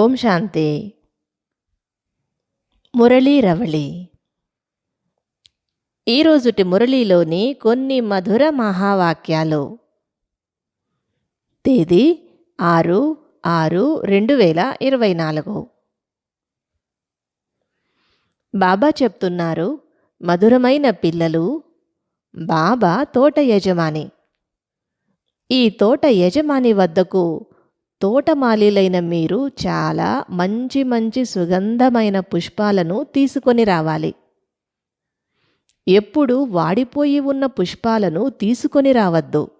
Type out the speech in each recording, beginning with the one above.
ఓం శాంతి. మురళీ రవళి. ఈరోజుటి మురళీలోని కొన్ని మధుర మహావాక్యాలు. తేదీ ఆరు ఆరు రెండు వేల ఇరవై నాలుగు. బాబా చెప్తున్నారు మధురమైన పిల్లలు బాబా తోట యజమాని. ఈ తోట యజమాని వద్దకు తోటమాలీలైన మీరు చాలా మంచి మంచి సుగంధమైన పుష్పాలను తీసుకొని రావాలి. ఎప్పుడు వాడిపోయి ఉన్న పుష్పాలను తీసుకొని రావద్దు.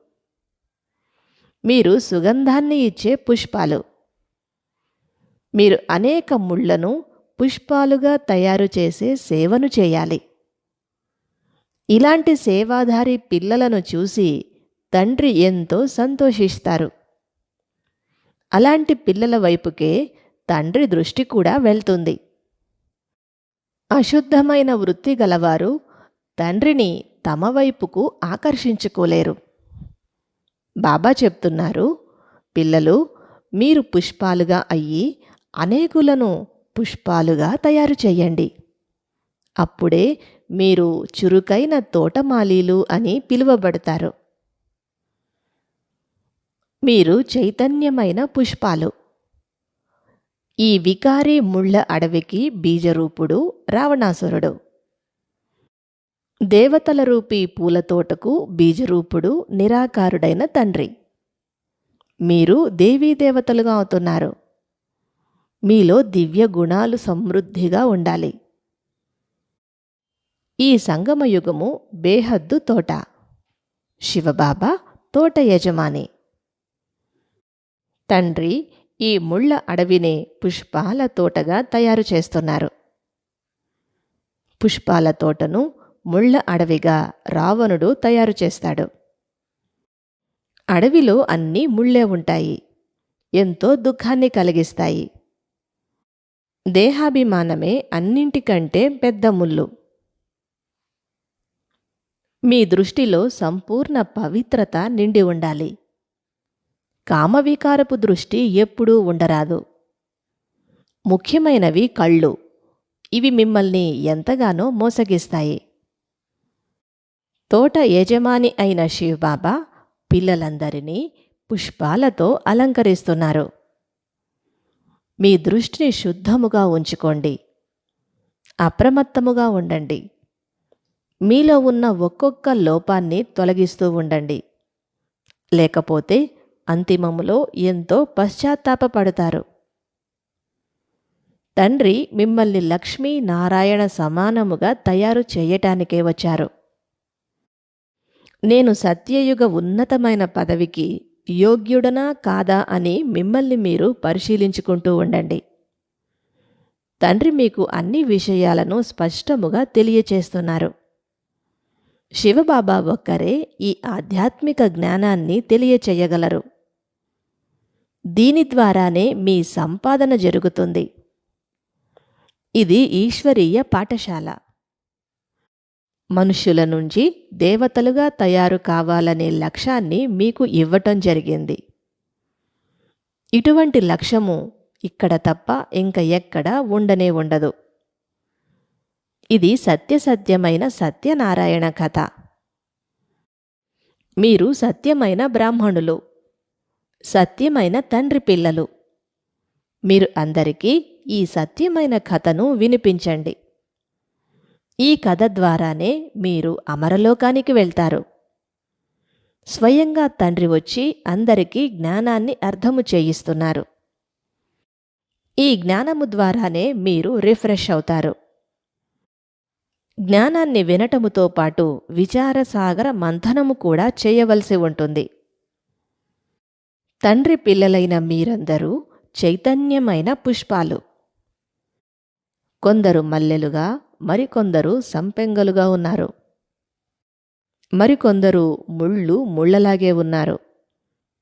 మీరు సుగంధాన్ని ఇచ్చే పుష్పాలు. మీరు అనేక ముళ్ళను పుష్పాలుగా తయారు చేసే సేవను చేయాలి. ఇలాంటి సేవాధారి పిల్లలను చూసి తండ్రి ఎంతో సంతోషిస్తారు. అలాంటి పిల్లల వైపుకే తండ్రి దృష్టి కూడా వెళ్తుంది. అశుద్ధమైన వృత్తి గలవారు తండ్రిని తమ వైపుకు ఆకర్షించుకోలేరు. బాబా చెప్తున్నారు పిల్లలు మీరు పుష్పాలుగా అయ్యి అనేకులను పుష్పాలుగా తయారు చేయండి. అప్పుడే మీరు చురుకైన తోటమాలీలు అని పిలువబడతారు. మీరు చైతన్యమైన పుష్పాలు. ఈ వికారి ముళ్ళ అడవికి బీజరూపుడు రావణాసురుడు. దేవతల రూపీ పూలతోటకు బీజరూపుడు నిరాకారుడైన తండ్రి. మీరు దేవీ దేవతలుగా అవుతున్నారు. మీలో దివ్య గుణాలు సమృద్ధిగా ఉండాలి. ఈ సంగమయుగము బేహద్దు తోట. శివబాబా తోట యజమాని. తండ్రి ఈ ముళ్ళ అడవిని పుష్పాల తోటగా తయారు చేస్తున్నారు. పుష్పాల తోటను ముళ్ళ అడవిగా రావణుడు తయారు చేస్తాడు. అడవిలో అన్నీ ముళ్ళే ఉంటాయి. ఎంతో దుఃఖాన్ని కలిగిస్తాయి. దేహాభిమానమే అన్నింటికంటే పెద్ద ముళ్ళు. మీ దృష్టిలో సంపూర్ణ పవిత్రత నిండి ఉండాలి. కామవికారపు దృష్టి ఎప్పుడూ ఉండరాదు. ముఖ్యమైనవి కళ్ళు. ఇవి మిమ్మల్ని ఎంతగానో మోసగిస్తాయి. తోట యజమాని అయిన శివబాబా పిల్లలందరినీ పుష్పాలతో అలంకరిస్తున్నారు. మీ దృష్టిని శుద్ధముగా ఉంచుకోండి. అప్రమత్తముగా ఉండండి. మీలో ఉన్న ఒక్కొక్క లోపాన్ని తొలగిస్తూ ఉండండి. లేకపోతే అంతిమములో ఎంతో పశ్చాత్తాపపడతారు. తండ్రి మిమ్మల్ని లక్ష్మీ నారాయణ సమానముగా తయారు చేయటానికే వచ్చారు. నేను సత్యయుగ ఉన్నతమైన పదవికి యోగ్యుడనా కాదా అని మిమ్మల్ని మీరు పరిశీలించుకుంటూ ఉండండి. తండ్రి మీకు అన్ని విషయాలను స్పష్టముగా తెలియచేస్తున్నారు. శివబాబా ఒక్కరే ఈ ఆధ్యాత్మిక జ్ఞానాన్ని తెలియచేయగలరు. దీని ద్వారానే మీ సంపాదన జరుగుతుంది. ఇది ఈశ్వరీయ పాఠశాల. మనుష్యుల నుంచి దేవతలుగా తయారు కావాలనే లక్ష్యాన్ని మీకు ఇవ్వటం జరిగింది. ఇటువంటి లక్ష్యము ఇక్కడ తప్ప ఇంక ఎక్కడ ఉండనే ఉండదు. ఇది సత్యసత్యమైన సత్యనారాయణ కథ. మీరు సత్యమైన బ్రాహ్మణులు. సత్యమైన తండ్రి పిల్లలు. మీరు అందరికీ ఈ సత్యమైన కథను వినిపించండి. ఈ కథ ద్వారానే మీరు అమరలోకానికి వెళ్తారు. స్వయంగా తండ్రి వచ్చి అందరికీ జ్ఞానాన్ని అర్థము చేయిస్తున్నారు. ఈ జ్ఞానము ద్వారానే మీరు రిఫ్రెష్ అవుతారు. జ్ఞానాన్ని వినటముతో పాటు విచారసాగర మంథనము కూడా చేయవలసి ఉంటుంది. తండ్రి పిల్లలైన మీరందరూ చైతన్యమైన పుష్పాలు. కొందరు మల్లెలుగా మరికొందరు సంపెంగలుగా ఉన్నారు. మరికొందరు ముళ్ళు ముళ్ళలాగే ఉన్నారు.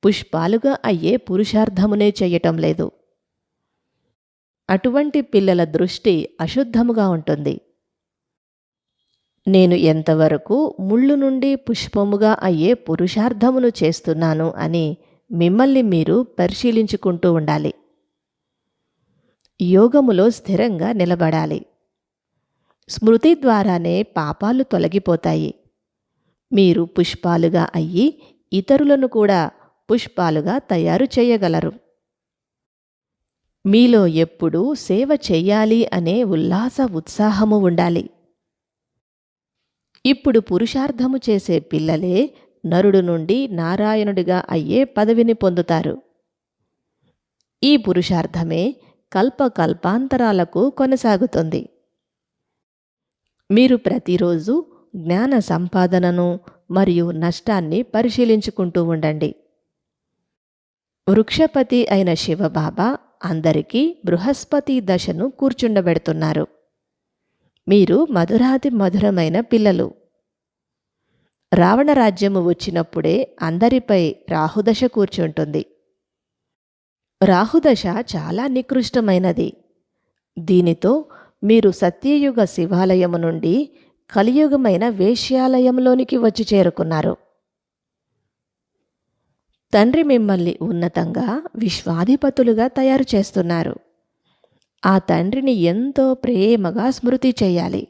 పుష్పాలుగా అయ్యే పురుషార్థమునే చెయ్యటం లేదు. అటువంటి పిల్లల దృష్టి అశుద్ధముగా ఉంటుంది. నేను ఎంతవరకు ముళ్ళు నుండి పుష్పముగా అయ్యే పురుషార్థమును చేస్తున్నాను అని మిమ్మల్ని మీరు పరిశీలించుకుంటూ ఉండాలి. యోగములో స్థిరంగా నిలబడాలి. స్మృతి ద్వారానే పాపాలు తొలగిపోతాయి. మీరు పుష్పాలుగా అయ్యి ఇతరులను కూడా పుష్పాలుగా తయారు చేయగలరు. మీలో ఎప్పుడూ సేవ చెయ్యాలి అనే ఉల్లాస ఉత్సాహము ఉండాలి. ఇప్పుడు పురుషార్థము చేసే పిల్లలే నరుడు నుండి నారాయణుడిగా అయ్యే పదవిని పొందుతారు. ఈ పురుషార్థమే కల్పకల్పాంతరాలకు కొనసాగుతుంది. మీరు ప్రతిరోజు జ్ఞాన సంపాదనను మరియు నష్టాన్ని పరిశీలించుకుంటూ ఉండండి. వృక్షపతి అయిన శివబాబా అందరికీ బృహస్పతి దశను కూర్చుండబెడుతున్నారు. మీరు మధురాతి మధురమైన పిల్లలు. రావణ రాజ్యము వచ్చినప్పుడే అందరిపై రాహుదశ కూర్చుంటుంది. రాహుదశ చాలా నికృష్టమైనది. దీనితో మీరు సత్యయుగ శివాలయము నుండి కలియుగమైన వేశ్యాలయంలోనికి వచ్చి చేరుకున్నారు. తండ్రి మిమ్మల్ని ఉన్నతంగా విశ్వాధిపతులుగా తయారు చేస్తున్నారు. ఆ తండ్రిని ఎంతో ప్రేమగా స్మృతి చేయాలి.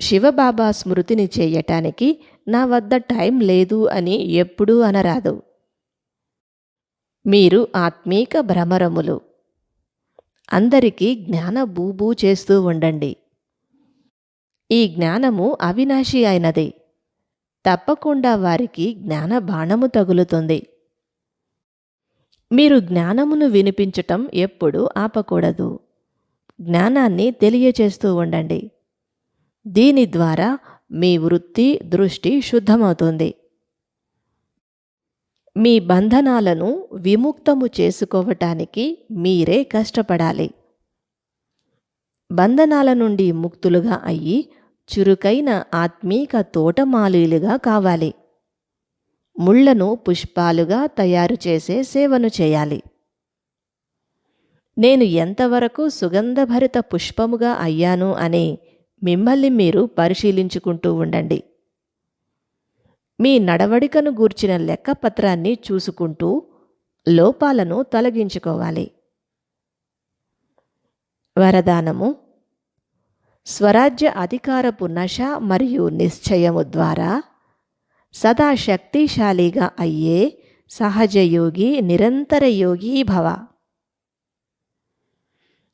శివబాబా స్మృతిని చేయటానికి నా వద్ద టైం లేదు అని ఎప్పుడూ అనరాదు. మీరు ఆత్మీక భ్రమరములు. అందరికీ జ్ఞాన బూబూ చేస్తూ ఉండండి. ఈ జ్ఞానము అవినాశి అయినది. తప్పకుండా వారికి జ్ఞాన బాణము తగులుతుంది. మీరు జ్ఞానమును వినిపించటం ఎప్పుడూ ఆపకూడదు. జ్ఞానాన్ని తెలియచేస్తూ ఉండండి. దీని ద్వారా మీ వృత్తి దృష్టి శుద్ధమవుతుంది. మీ బంధనాలను విముక్తము చేసుకోవటానికి మీరే కష్టపడాలి. బంధనాల నుండి ముక్తులుగా అయ్యి చురుకైన ఆత్మీక తోటమాలీలుగా కావాలి. ముళ్ళను పుష్పాలుగా తయారు చేసే సేవను చేయాలి. నేను ఎంతవరకు సుగంధభరిత పుష్పముగా అయ్యాను అనే మిమ్మల్ని మీరు పరిశీలించుకుంటూ ఉండండి. మీ నడవడికను గూర్చిన లెక్కపత్రాన్ని చూసుకుంటూ లోపాలను తొలగించుకోవాలి. వరదానము స్వరాజ్య అధికారపు నశ మరియు నిశ్చయము ద్వారా సదా శక్తిశాలిగా అయ్యే సహజయోగి నిరంతర యోగి భవ.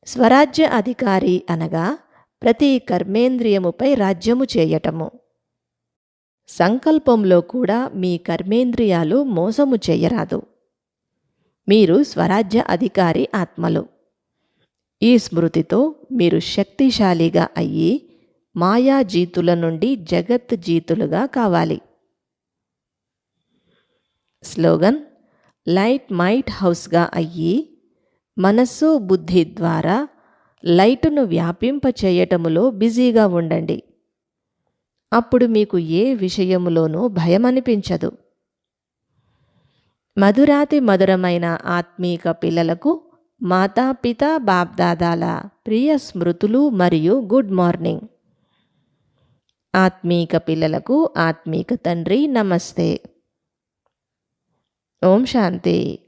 స్వరాజ్య అధికారి అనగా ప్రతి కర్మేంద్రియముపై రాజ్యము చేయటము. సంకల్పంలో కూడా మీ కర్మేంద్రియాలు మోసము చేయరాదు. మీరు స్వరాజ్య అధికారి ఆత్మలు. ఈ స్మృతితో మీరు శక్తిశాలిగా అయ్యి మాయా జీతుల నుండి జగత్ జీతులుగా కావాలి. స్లోగన్ లైట్ మైట్ హౌస్గా అయ్యి మనస్సు బుద్ధి ద్వారా లైటును వ్యాపింప చేయటములో బిజీగా ఉండండి. అప్పుడు మీకు ఏ విషయములోనూ భయం అనిపించదు మధురాతి మధురమైన ఆత్మీక పిల్లలకు మాతాపిత బాప్దాదాల ప్రియ స్మృతులు మరియు గుడ్ మార్నింగ్. ఆత్మీక పిల్లలకు ఆత్మీక తండ్రి నమస్తే. ఓం శాంతి.